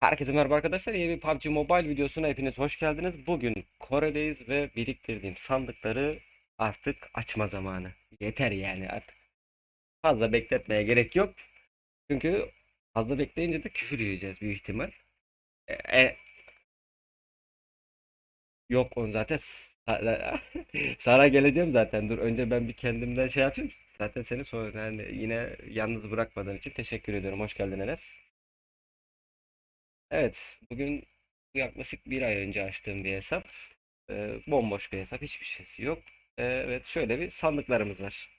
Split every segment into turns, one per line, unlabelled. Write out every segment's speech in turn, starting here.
Herkese merhaba arkadaşlar. Yeni bir PUBG Mobile videosuna hepiniz hoş geldiniz. Bugün Kore'deyiz ve biriktirdiğim sandıkları artık açma zamanı. Yeter yani artık. Fazla bekletmeye gerek yok. Çünkü fazla bekleyince de küfür yiyeceğiz büyük ihtimal. E, e- yok onu zaten sa- sana geleceğim zaten. Dur önce ben bir kendimden şey yapayım. Zaten seni sonra yani yine yalnız bırakmadığın için teşekkür ediyorum. Hoş geldin Enes. Evet, bugün yaklaşık bir ay önce açtığım bir hesap. Ee, bomboş bir hesap, hiçbir şeysi yok. Ee, evet, şöyle bir sandıklarımız var.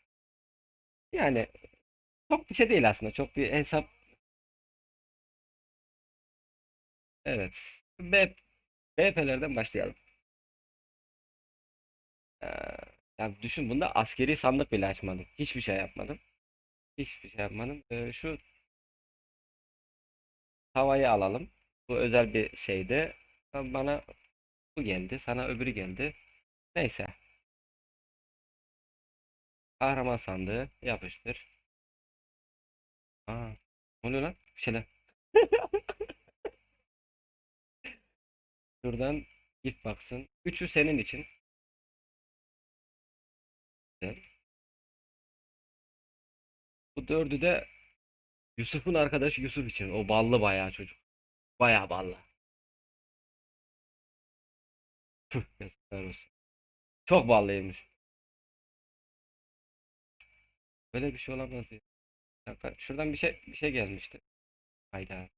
Yani çok bir şey değil aslında, çok bir hesap. Evet, B, BP'lerden başlayalım. Ee, ya düşün bunda askeri sandık bile açmadım. Hiçbir şey yapmadım. Hiçbir şey yapmadım. Ee, şu tavayı alalım. Bu özel bir şeydi. Bana bu geldi, sana öbürü geldi. Neyse. Kahraman sandığı yapıştır. Aa, ne oluyor lan? Bir şeyler. Şuradan ilk baksın. Üçü senin için. Güzel. Bu dördü de Yusuf'un arkadaşı Yusuf için. O ballı bayağı çocuk. Bayağı ballı. Tüh, yazıklar. Çok ballıymış. Böyle bir şey olamaz ya. Şuradan bir şey bir şey gelmişti. Hayda.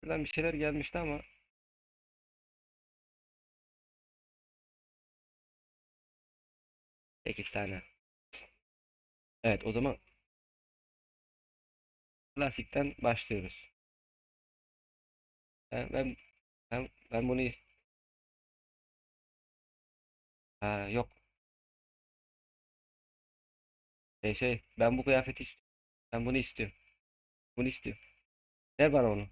Şuradan bir şeyler gelmişti ama 8 tane. Evet, o zaman klasikten başlıyoruz. Ben ben ben, ben bunu ha, yok şey, şey ben bu kıyafeti istiyorum. Ben bunu istiyorum. Bunu istiyorum. Ver bana onu.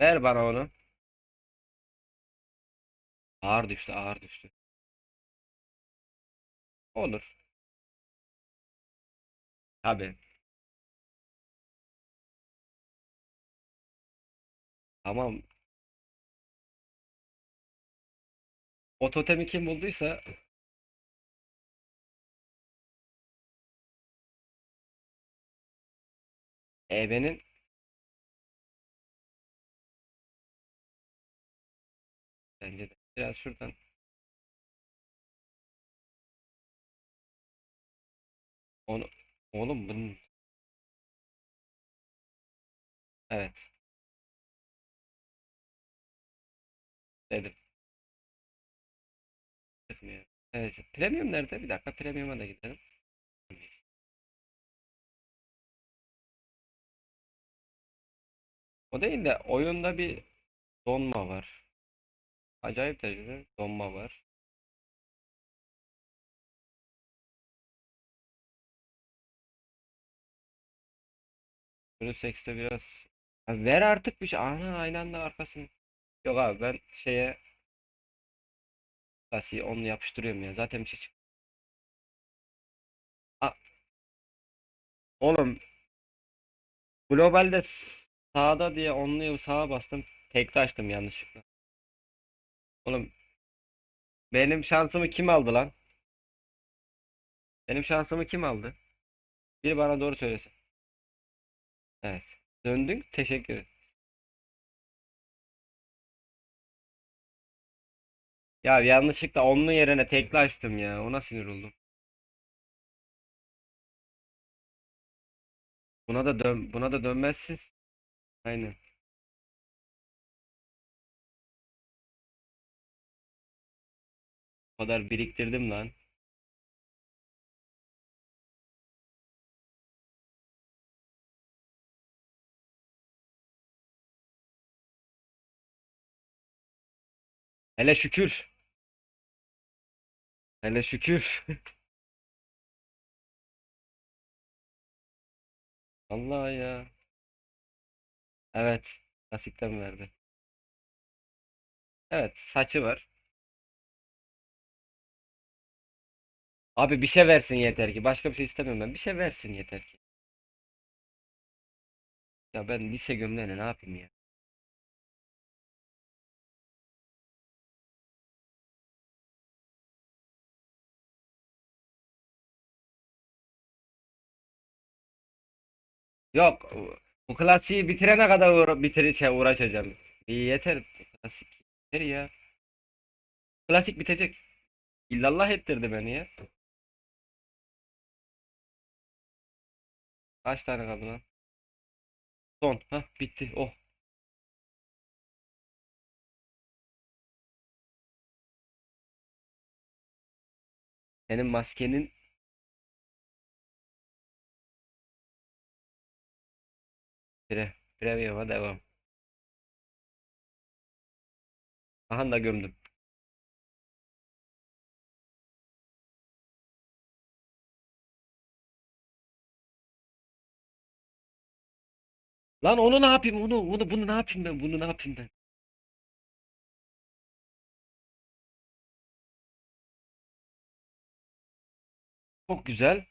Ver bana onu. Ağır düştü, ağır düştü. Olur. Tabii. Tamam. O totemi kim bulduysa ebenin bence de biraz şuradan onu oğlum bunun evet dedim. Dedim Evet. Premium nerede? Bir dakika premium'a da gidelim. O değil de oyunda bir donma var. Acayip derecede donma var. Bruce biraz Ha, ver artık bir şey. Ana aynı anda arkasını. Yok abi ben şeye klasiği onu yapıştırıyorum ya. Zaten bir şey çık. Aa, oğlum globalde sağda diye onluyu sağa bastım. Tekte açtım yanlışlıkla. Oğlum benim şansımı kim aldı lan? Benim şansımı kim aldı? Biri bana doğru söylesin. Evet. Döndün. Teşekkür ederim. Ya yanlışlıkla onun yerine tekli açtım ya. Ona sinir oldum. Buna da dön buna da dönmezsin. Aynen. O kadar biriktirdim lan. Hele şükür. Hele şükür. Allah ya. Evet. Klasikten verdi. Evet. Saçı var. Abi bir şey versin yeter ki. Başka bir şey istemiyorum ben. Bir şey versin yeter ki. Ya ben lise gömleğine ne yapayım ya? Yok. Bu klasiği bitirene kadar uğra bitir şey uğraşacağım. İyi yeter. Klasik yeter ya. Klasik bitecek. İllallah ettirdi beni ya. Kaç tane kaldı lan? Son. Hah bitti. Oh. Senin maskenin Pre. Premium'a devam. Aha da gömdüm. Lan onu ne yapayım? Onu, onu bunu ne yapayım ben? Bunu ne yapayım ben? Çok güzel.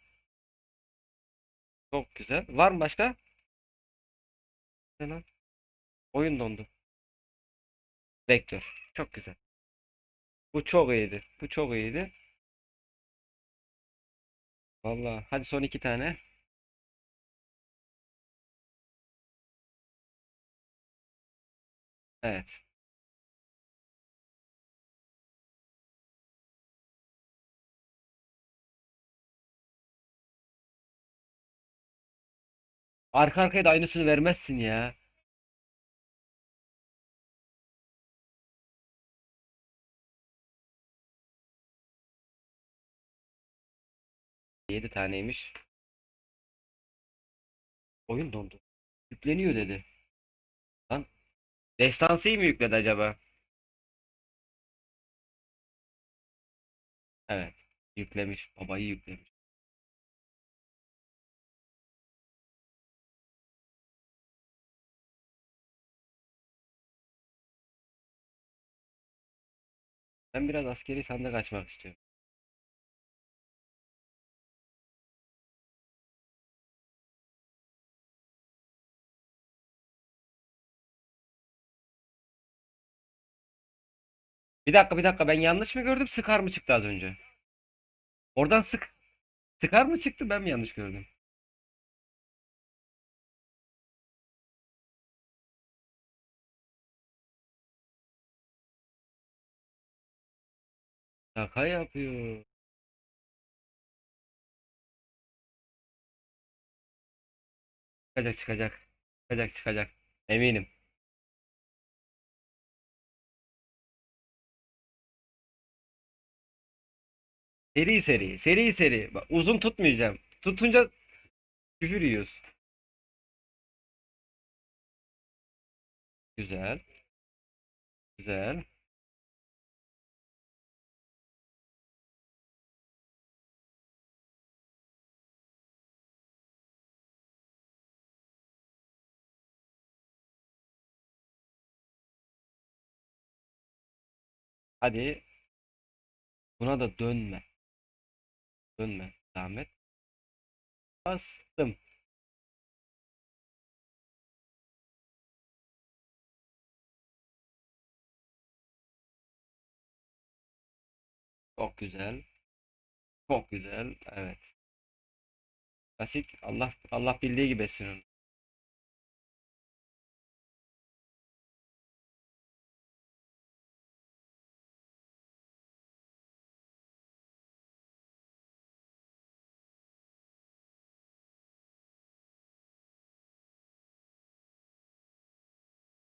Çok güzel. Var mı başka? Lan? Oyun dondu. Vektör. Çok güzel. Bu çok iyiydi. Bu çok iyiydi. Vallahi hadi son iki tane. Evet. Arka arkaya da aynısını vermezsin ya. Yedi taneymiş. Oyun dondu. Yükleniyor dedi. Lan destansıyı mı yükledi acaba? Evet. Yüklemiş. Babayı yüklemiş. Ben biraz askeri sandık açmak istiyorum. Bir dakika bir dakika ben yanlış mı gördüm? Sıkar mı çıktı az önce? Oradan sık sıkar mı çıktı? Ben mi yanlış gördüm? Şaka yapıyor. Çıkacak çıkacak. Çıkacak çıkacak. Eminim. Seri seri. Seri seri. Bak, uzun tutmayacağım. Tutunca küfür yiyoruz. Güzel. Güzel. Hadi. Buna da dönme. Dönme. Zahmet. Bastım. Çok güzel. Çok güzel. Evet. Klasik. Allah Allah bildiği gibi etsin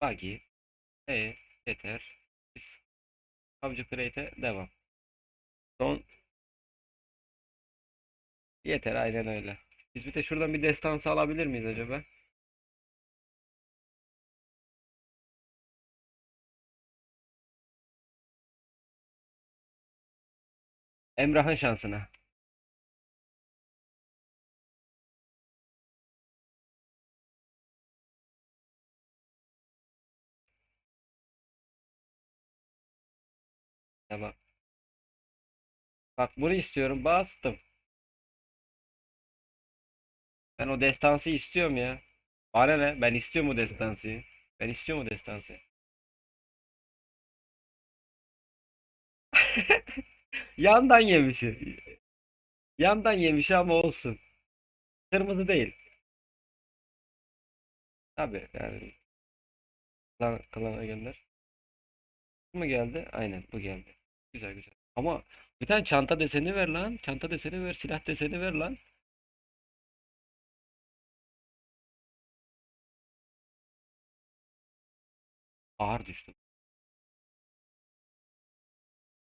Buggy. E yeter. Biz PUBG Create'e devam. Son yeter aynen öyle. Biz bir de şuradan bir destansı alabilir miyiz acaba? Emrah'ın şansına. Bak bunu istiyorum. Bastım. Ben o destansı istiyorum ya. Bana ne? Ben istiyorum o destansıyı. Ben istiyorum o destansı. Yandan yemişi. Yandan yemiş ama olsun. Kırmızı değil. Tabii yani. Klan, klana gönder. Bu mu geldi? Aynen bu geldi. Güzel güzel. Ama bir tane çanta deseni ver lan. Çanta deseni ver. Silah deseni ver lan. Ağır düştüm.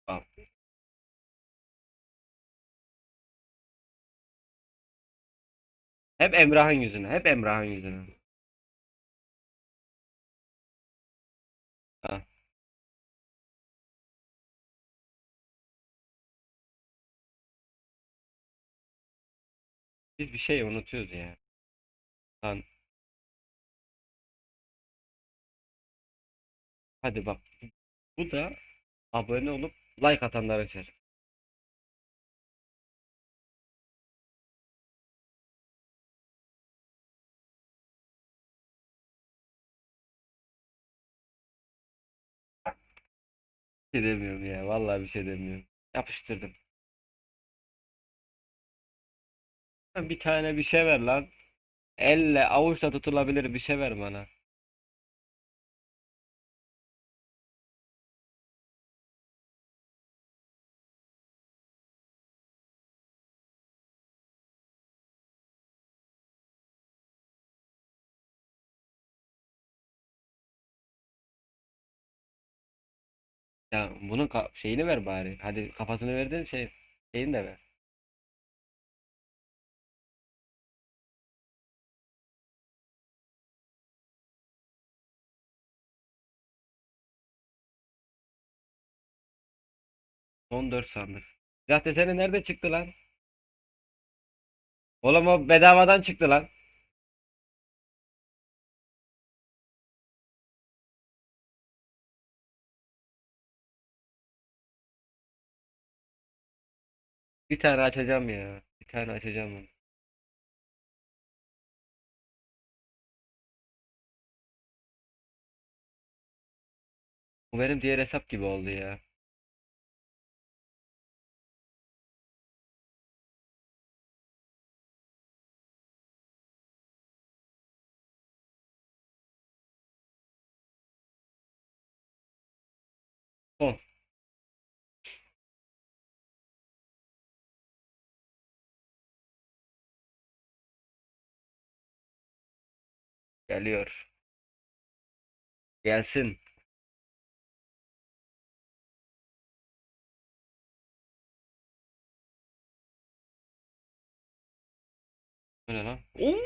Al. Hep Emrah'ın yüzüne. Hep Emrah'ın yüzüne. Biz bir şey unutuyoruz ya. Lan hadi bak. Bu da abone olup like atanlar açar. Bir şey demiyorum ya. Vallahi bir şey demiyorum. Yapıştırdım. Bir tane bir şey ver lan. Elle avuçla tutulabilir bir şey ver bana. Ya bunun şeyini ver bari. Hadi kafasını verdin şey şeyini de ver. Son 4 sandık. Silah deseni nerede çıktı lan? Oğlum o bedavadan çıktı lan. Bir tane açacağım ya. Bir tane açacağım onu. Bu benim diğer hesap gibi oldu ya. Geliyor. Gelsin. Ne lan?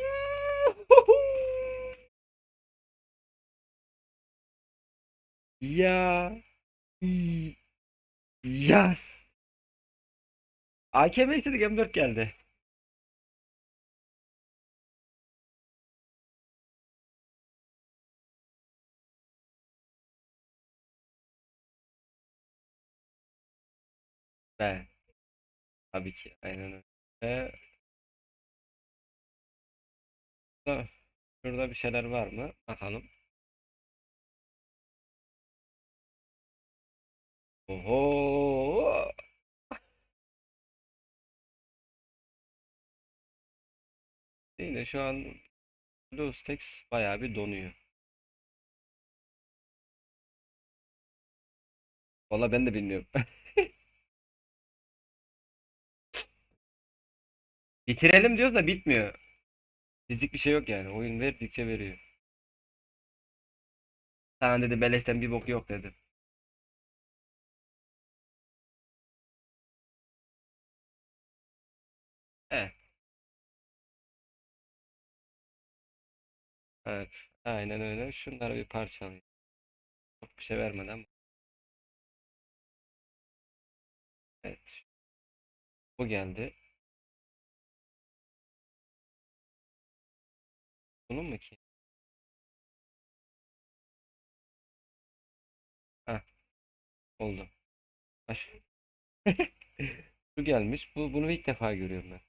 Ya. Yas. AKM istedik M4 geldi. Be. Tabii ki. Aynen öyle. Şurada şurada bir şeyler var mı? Bakalım. Oho. Yine şu an BlueStacks bayağı bir donuyor. Valla ben de bilmiyorum. Bitirelim diyoruz da bitmiyor. Bizlik bir şey yok yani. Oyun verdikçe veriyor. Sana dedi beleşten bir bok yok dedi. Evet. Evet. Aynen öyle. Şunları bir parçalayayım. Çok bir şey vermeden. Evet. Bu geldi. Bunun mu ki? Heh, oldu. Baş. Bu gelmiş. Bu bunu ilk defa görüyorum ben.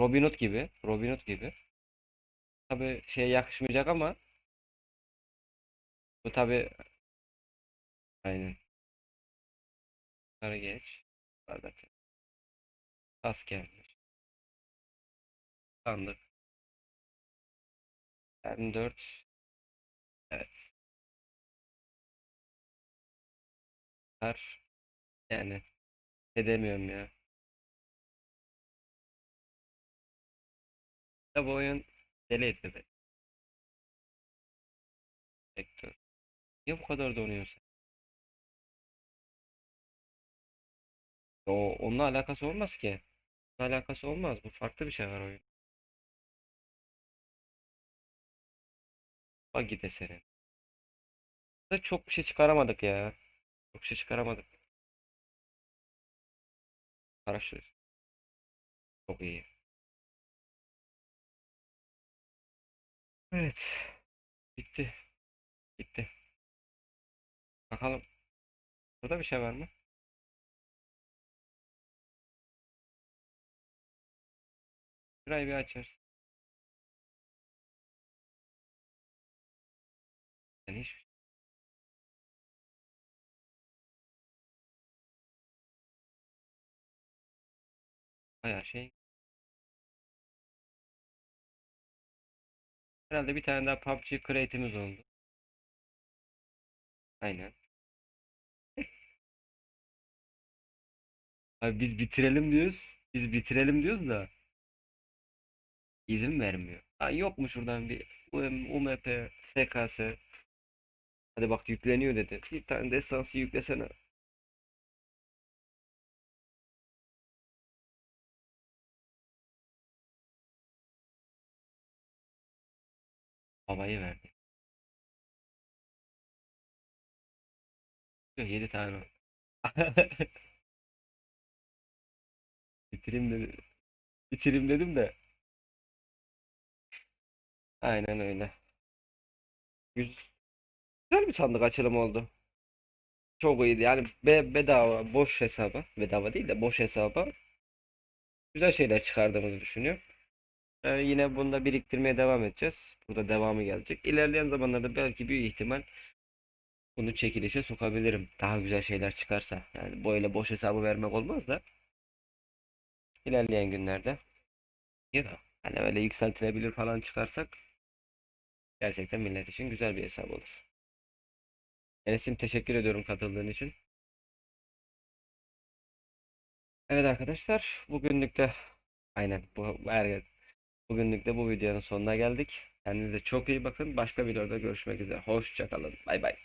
Robin Hood gibi. Robin Hood gibi. tabii şeye yakışmayacak ama bu tabii aynen. Bunları geç. Tas gelmiş. Sandık. 24. Evet. Var. Yani edemiyorum ya. Ya bu oyun deli etti beni. Sektör. Niye bu kadar donuyorsun? O onunla alakası olmaz ki. Alakası olmaz. Bu farklı bir şey var oyun. Bak gide senin. Da çok bir şey çıkaramadık ya. Çok bir şey çıkaramadık. Araştır. Çok iyi. Evet. Bitti. Bitti. Bakalım. Burada bir şey var mı? Şurayı bir açar. Hiç bayağı şey. Herhalde bir tane daha PUBG Crate'imiz oldu. Aynen. Abi biz bitirelim diyoruz. Biz bitirelim diyoruz da izin vermiyor. Ha, yok mu şuradan bir UM, UMP, SKS. Hadi bak yükleniyor dedi. Bir tane destansı yüklesene. Havayı verdi. 7 tane. Bitireyim dedim. Bitireyim dedim de. Aynen öyle. Güz- Güzel bir sandık açılımı oldu. Çok iyiydi. Yani be bedava, boş hesaba. Bedava değil de boş hesaba. Güzel şeyler çıkardığımızı düşünüyorum. Ee, yine bunu da biriktirmeye devam edeceğiz. Burada devamı gelecek. İlerleyen zamanlarda belki büyük ihtimal bunu çekilişe sokabilirim. Daha güzel şeyler çıkarsa. Yani böyle boş hesabı vermek olmaz da. İlerleyen günlerde. Yok. Hani öyle yükseltilebilir falan çıkarsak gerçekten millet için güzel bir hesap olur. Enes'im teşekkür ediyorum katıldığın için. Evet arkadaşlar bugünlük de aynen bu her bugünlük de bu videonun sonuna geldik. Kendinize çok iyi bakın. Başka videoda görüşmek üzere. Hoşça kalın. Bay bay.